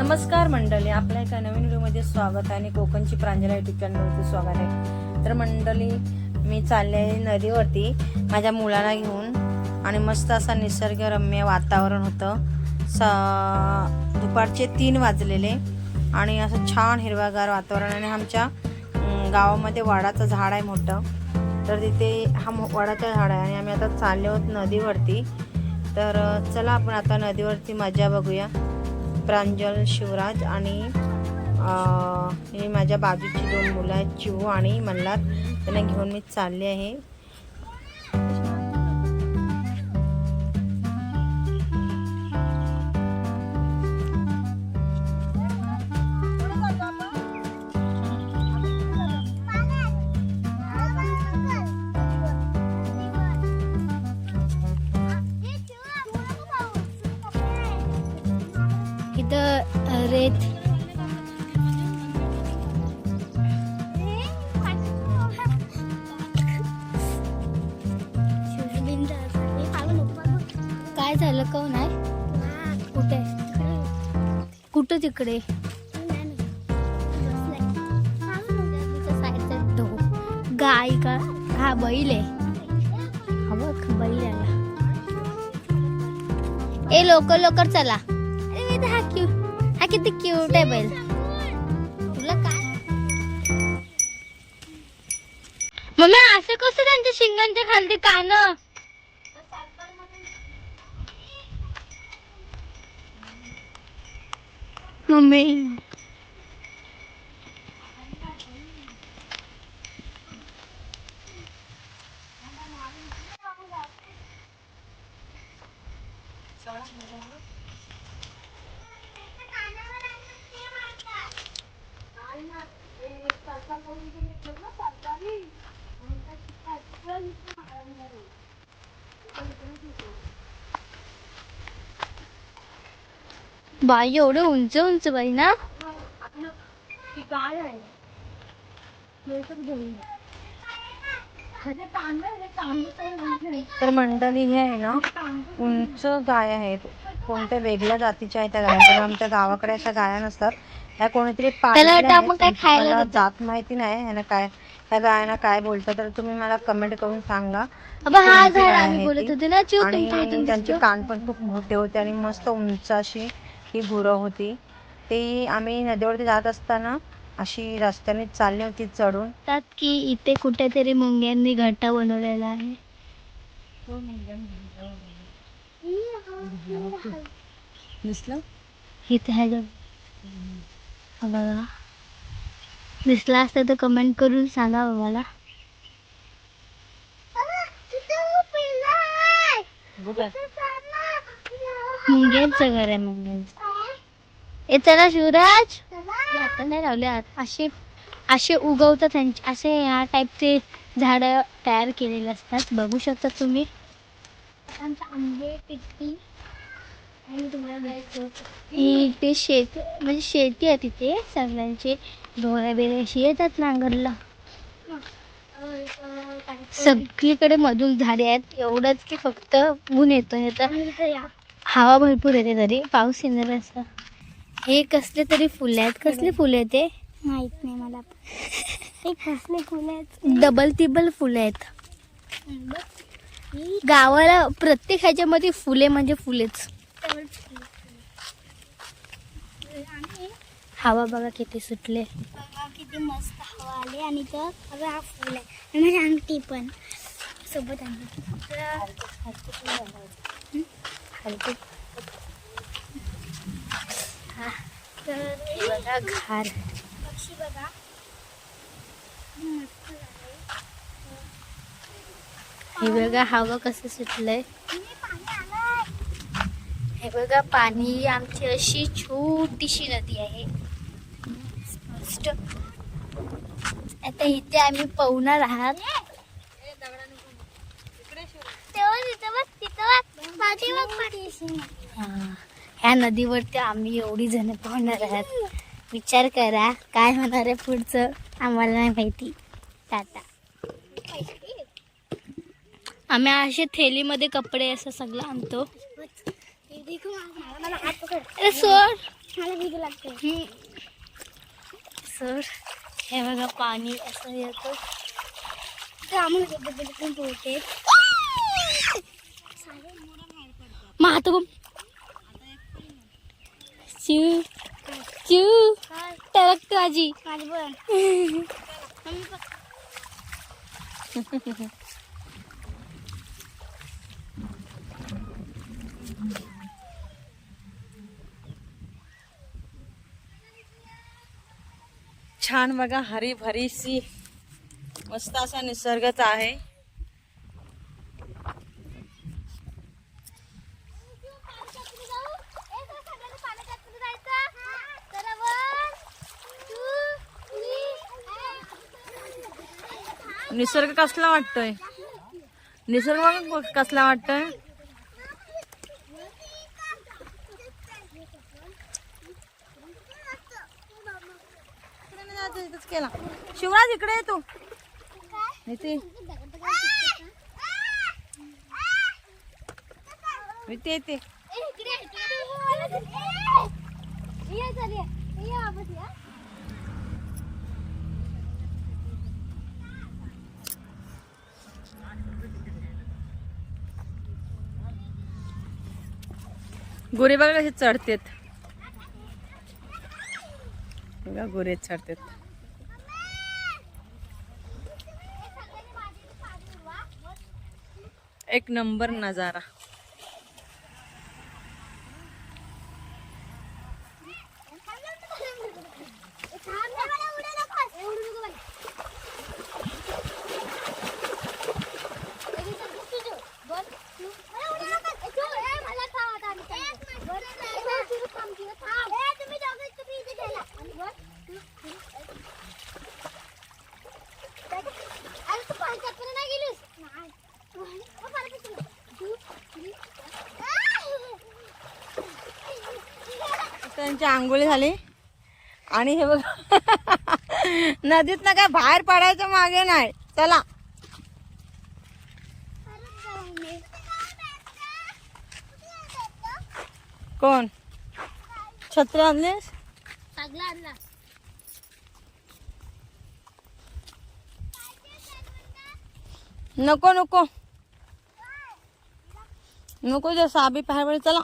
नमस्कार मंडळी आपल्या एका नवीन व्हिडिओमध्ये स्वागत आहे आणि कोकणची प्रांजला युट्यूब चॅनलवरती स्वागत आहे. तर मंडळी मी चालले आहे नदीवरती माझ्या मुलाला घेऊन आणि मस्त असा निसर्गरम्य वातावरण होतं. स दुपारचे तीन वाजलेले आणि असं छान हिरवागार वातावरण आणि आमच्या गावामध्ये वाडाचं झाड आहे मोठं. तर तिथे हा वाडाचं वडाचं झाड आहे आणि आम्ही आता चालले आहोत नदीवरती. तर चला आपण आता नदीवरती मजा बघूया. प्रांजल शिवराज आणि माझ्या बाजूची दोन मुलं आहेत चिवू आणि मल्हार. त्यांना घेऊन मी चालले आहे. रेत काय झालं कोण आहे कुठे? कुठं तिकडे? गाय का हा बैल आहे. हा बघ बैल आला. ए लवकर लवकर चला. किती क्यूट आहे बैल तुला काय? मम्मी असं कसं त्यांच्या शिंगांच्या खालती कान? मम्मी. Thank you. बाई एवढं उंच उंच बाई ना? तर मंडळी हे आहे ना उंच गाय आहेत. कोणत्या वेगळ्या जातीच्या आहेत त्या गाया? आमच्या गावाकडे अशा गाया नसतात. ह्या कोणीतरी काय आहेत. खायला मला. जात माहिती नाही ह्याला काय त्या गायांना काय बोलतं तर तुम्ही मला कमेंट करून सांगा. हा आणि त्यांचे. कान पण खूप मोठे होते आणि मस्त उंच अशी ही गुरं होती. ते आम्ही नदीवरती जात असताना अशी रस्त्याने चालली होती चढून. की इथे कुठेतरी मुंग्यांनी घट्टा बनवलेला आहे. दिसलं? इथे आहे. बघा. दिसला असता तर कमेंट करून सांगा मला मुंग्यांचं घर आहे मुंग्यांचं. ए चला शिवराज. आता नाही लावले असे असे उगवतात त्यांचे असे ह्या टाईपचे झाडं तयार केलेले असतात. बघू शकता तुम्ही. आंबे पिकती आणि इथे शेत म्हणजे शेती आहे तिथे सगळ्यांचे ढोरे बिरे अशी येतात नांगरला. सगळीकडे मधून झाडे आहेत एवढंच की फक्त ऊन येतं तर हवा भरपूर येते तरी पाऊस येणार असं. हे कसले तरी फुले आहेत कसले फुले आहेत ते? माहीत नाही मला हे कसले फुलं आहेत? डबल तिबल फुले आहेत. गावाला प्रत्येक ह्याच्यामध्ये फुले म्हणजे फुलेच. हवा बघा किती सुटले. बघा किती मस्त हवा आली आणि तर अगं हा फुल आहे. आणि अंगठी पण. सोबत आणली तर बघा घार पक्षी बघा. हे बघा हवा कसं सुटलंय. हे बघा पाणी आमची अशी छोटीशी नदी आहे. स्पष्ट. आता इथे आम्ही पवणार आहात. ह्या नदीवरती आम्ही एवढी जण पोहणार आहात. विचार करा काय होणार आहे पुढचं? आम्हाला नाही माहिती. टाटा. आम्ही असे थैलीमध्ये कपडे असं सगळं आणतो हे देखो मला मला हात पकड अरे सोड मला भीती लागते. सर हे बघा पाणी असं येतं. पण पोहते महातो चिव चिव टरकतो माझी पण छान बघा हरी भरीशी मस्त असा निसर्गच आहे. निसर्ग कसला वाटतोय? निसर्ग कसला वाटतोय? इकडे इथंच केला. शिवराज इकडे ये तू. इथे इथे येते. गोरे बघा कसे चढतेत. बघा गोरे चढतेत. एक नंबर नजारा. त्यांची आंघोळी झाली. आणि हे बघ नदीत ना काय बाहेर पडायचं मागे नाही. चला. कोण? छत्री आणलीस? नको नको. नको जे साबी बाहेर चला.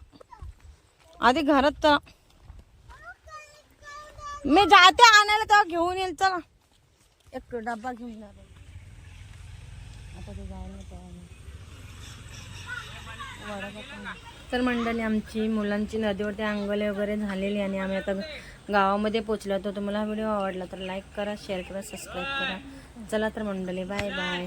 आधी घरात चला. मी जाते आणायला तेव्हा घेऊन येईल चला. एक डब्बा घेऊन जाते आता ते जायला तर मंडळी आमची मुलांची नदीवरती अंगोले वगैरे झालेली आणि आम्ही आता गावामध्ये पोचलो तर तुम्हाला हा व्हिडिओ आवडला तर लाईक करा शेअर करा सबस्क्राईब करा. चला तर मंडळी बाय बाय